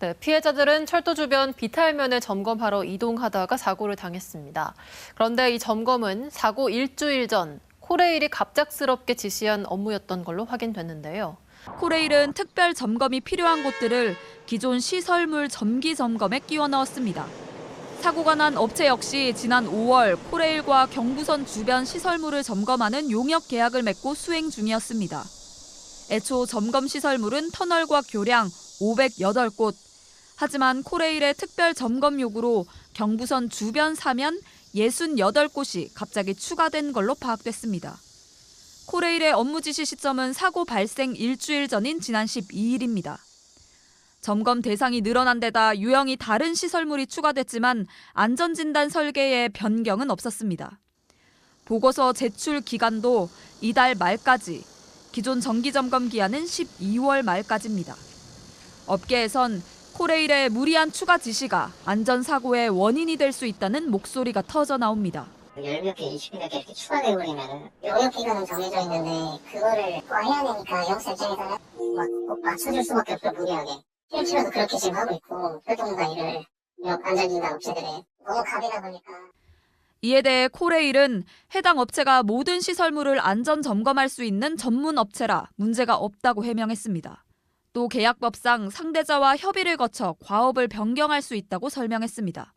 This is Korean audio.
네, 피해자들은 철도 주변 비탈면을 점검하러 이동하다가 사고를 당했습니다. 그런데 이 점검은 사고 일주일 전 코레일이 갑작스럽게 지시한 업무였던 걸로 확인됐는데요. 코레일은 특별 점검이 필요한 곳들을 기존 시설물 점기 점검에 끼워 넣었습니다. 사고가 난 업체 역시 지난 5월 코레일과 경부선 주변 시설물을 점검하는 용역 계약을 맺고 수행 중이었습니다. 애초 점검 시설물은 터널과 교량 508곳. 하지만 코레일의 특별 점검 요구로 경부선 주변 사면 68곳이 갑자기 추가된 걸로 파악됐습니다. 코레일의 업무 지시 시점은 사고 발생 일주일 전인 지난 12일입니다. 점검 대상이 늘어난 데다 유형이 다른 시설물이 추가됐지만 안전진단 설계에 변경은 없었습니다. 보고서 제출 기간도 이달 말까지, 기존 정기 점검 기한은 12월 말까지입니다. 업계에선 코레일의 무리한 추가 지시가 안전사고의 원인이 될 수 있다는 목소리가 터져 나옵니다. 열몇 개, 이십 개 이렇게 추가돼 버리면은 용역 기간은 정해져 있는데 그거를 또 해야 되니까 영업사 입장에서는 막, 꼭 맞춰줄 수밖에 없어 무리하게 일치로도 그렇게 지금 하고 있고 활동가 일을 역 안전진단 업체들이 너무 갑이다 보니까 이에 대해 코레일은 해당 업체가 모든 시설물을 안전 점검할 수 있는 전문 업체라 문제가 없다고 해명했습니다. 또 계약법상 상대자와 협의를 거쳐 과업을 변경할 수 있다고 설명했습니다.